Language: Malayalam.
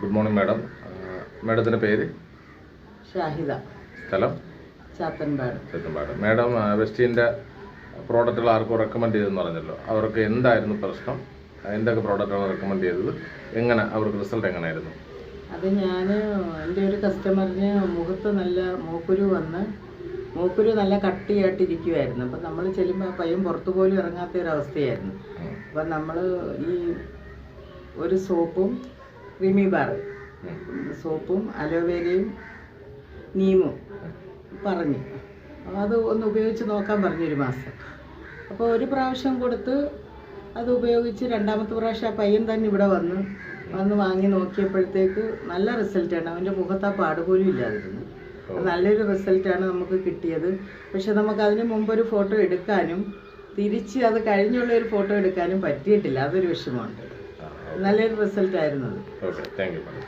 ഗുഡ് മോർണിംഗ് മാഡം മാഡത്തിന്റെ പേര്? ഷാഹിദ. സ്ഥലം? ചാത്തൻപാട്. ചാത്തൻപാട്. മാഡം വെസ്റ്റീന്റെ പ്രോഡക്റ്റുകൾ ആർക്കും റെക്കമെൻഡ് ചെയ്തെന്ന് പറഞ്ഞല്ലോ. അവർക്ക് എന്തായിരുന്നു പ്രശ്നം? എന്തൊക്കെ പ്രോഡക്റ്റാണ് റെക്കമെൻഡ് ചെയ്തത്? എങ്ങനെ? അവർക്ക് റിസൾട്ട് എങ്ങനെയായിരുന്നു? അത് ഞാൻ എന്റെ ഒരു കസ്റ്റമറിന് മുഖത്ത് നല്ല മൂക്കുരു വന്ന് മൂക്കുരു നല്ല കട്ടിയായിട്ടിരിക്കുമായിരുന്നു അപ്പം നമ്മൾ ചെല്ലുമ്പോൾ ആ പയ്യൻ പുറത്തു പോലും ഇറങ്ങാത്ത ഒരു അവസ്ഥയായിരുന്നു. അപ്പം നമ്മൾ ഈ ഒരു സോപ്പും ക്രീമി ബാർ സോപ്പും അലോവേരയും നീമും പറഞ്ഞു. അത് ഒന്ന് ഉപയോഗിച്ച് നോക്കാൻ പറഞ്ഞു ഒരു മാസം. അപ്പോൾ ഒരു പ്രാവശ്യം കൊടുത്ത് അത് ഉപയോഗിച്ച് രണ്ടാമത്തെ പ്രാവശ്യം ആ പയ്യൻ തന്നെ ഇവിടെ വന്ന് വന്ന് വാങ്ങി നോക്കിയപ്പോഴത്തേക്ക് നല്ല റിസൾട്ടാണ്. അവന്റെ മുഖത്ത് ആ പാട് പോലും ഇല്ലാതിരുന്നു നല്ലൊരു റിസൾട്ടാണ് നമുക്ക് കിട്ടിയത്. പക്ഷെ നമുക്ക് അതിന് മുമ്പ് ഒരു ഫോട്ടോ എടുക്കാനും തിരിച്ച് അത് കഴിഞ്ഞുള്ള ഒരു ഫോട്ടോ എടുക്കാനും പറ്റിയിട്ടില്ല. അതൊരു വിഷമമുണ്ട്. നല്ലൊരു റിസൾട്ട് ആയിരുന്നു ഓക്കെ താങ്ക് യു